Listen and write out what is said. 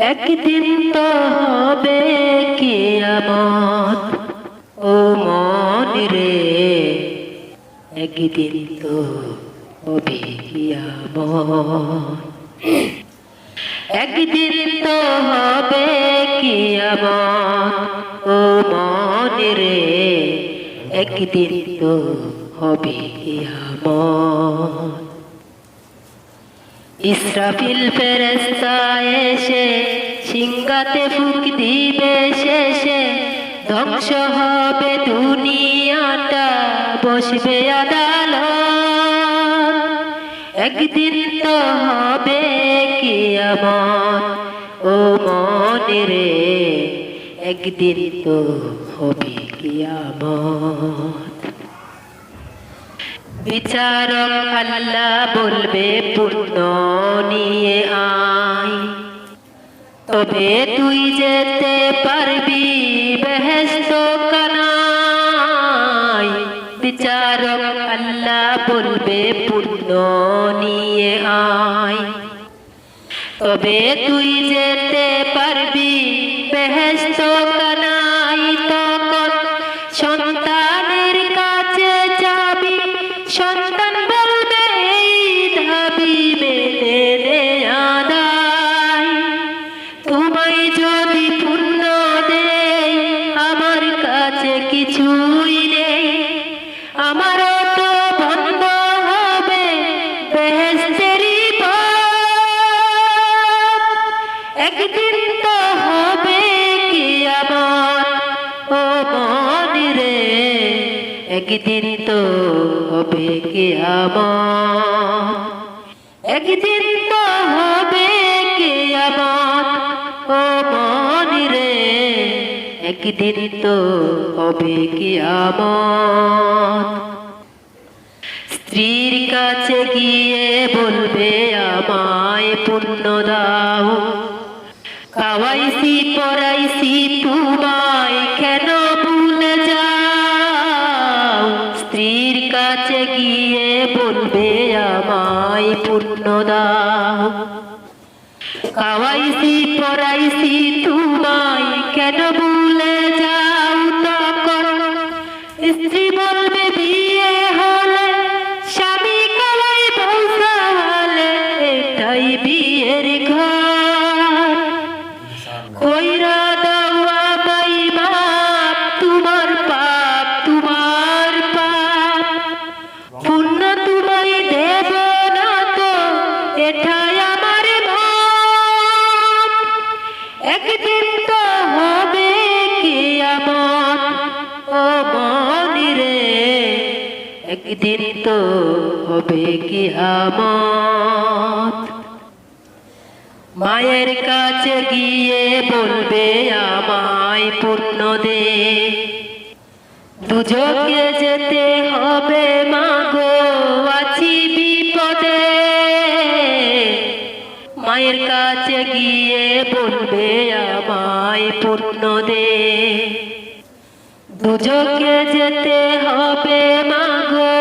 একদিন তো হবে কিয়ামত, ও মন রে একদিন তো হবে কিয়ামত। একদিন তো হবে কিয়ামত, ও মন রে একদিন তো হবে কিয়ামত। ইসরাফিল ফেরেস্তা এসে সিংগাতে ফুক দিবে শেষে। ধ্বংস হবে দুনিয়াটা, বসবে আদালত। একদিন তো হবে কিয়ামত, ও মনে রে একদিন তো হবে কিয়ামত। বিচারক আল্লাহ বলবে, পূর্ণ নিয়ে আয়। তবে তুই যেতে পারবি বেহেস্ত কানাই বিচারক আল্লাহ বলবে, পূর্ণ নিয়ে আয়। তবে তুই যেতে পারবি বেহেস্ত কানাই একদিন তো হবে কিয়ামত ও রে, একদিন তো হবে হবে কিয়ামত ও মন রে, একদিন তো হবে কিয়ামত স্ত্রীর কাছে গিয়ে বলবে, আমায় পুণ্য দাও। খাওয়াইছি পড়াইছি তোমায় কেন ভুল যাও? স্ত্রীর কাছে গিয়ে বলবে আমায় পূর্ণ দাও। খাওয়াইছি পড়াইছি তোমায় কেন ভুলে যাও? রে। একদিন তো হবে কিয়ামত মায়ের কাছে গিয়ে বলবে আমায় পুণ্য দে। দুজকে যেতে হবে মাগো আছি বিপদে। মায়ের কাছে গিয়ে বলবে আমায় পুণ্য দে। দুজকে যেতে হবে মাগো